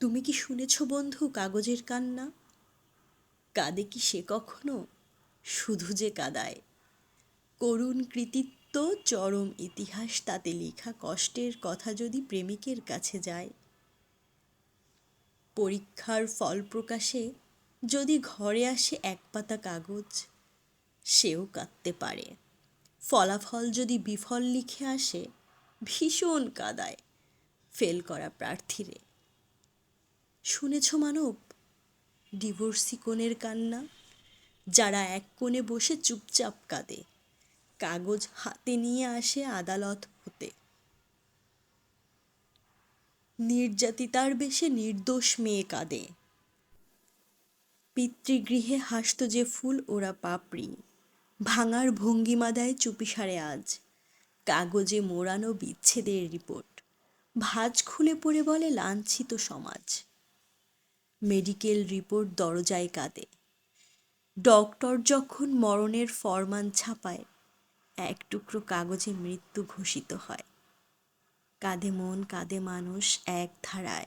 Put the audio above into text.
তুমি কি শুনেছ বন্ধু কাগজের কান্না? কাঁদে কি সে কখনো? শুধু যে কাদায়। করুণ কৃতিত্ব, চরম ইতিহাস, তাতে লেখা কষ্টের কথা যদি প্রেমিকের কাছে যায়। পরীক্ষার ফল প্রকাশে যদি ঘরে আসে এক পাতা কাগজ, সেও কাঁদতে পারে। ফলাফল যদি বিফল লিখে আসে, ভীষণ কাদায়। ফেল করা প্রার্থীরে। শুনেছ মানব? ডিভোর্সি কোণের কান্না? যারা এক কোণে বসে চুপচাপ কাঁদে, কাগজ হাতে নিয়ে আসে আদালত হতে। নির্যাতিতার বেশে নির্দোষ মেয়ে কাঁদে। পিতৃগৃহে হাসত যে ফুল, ওরা পাপড়ি। ভাঙার ভঙ্গিমা দেয় চুপিসারে আজ। কাগজে মোড়ানো বিচ্ছেদের রিপোর্ট। ভাঁজ খুলে পড়ে বলে লাঞ্ছিত সমাজ। মেডিকেল রিপোর্ট দরজায় কাঁদে। ডক্টর যখন মরণের ফরমান ছাপায়, এক টুকরো কাগজে মৃত্যু ঘোষিত হয়। কাঁধে মন কাঁধে মানুষ এক ধারায়।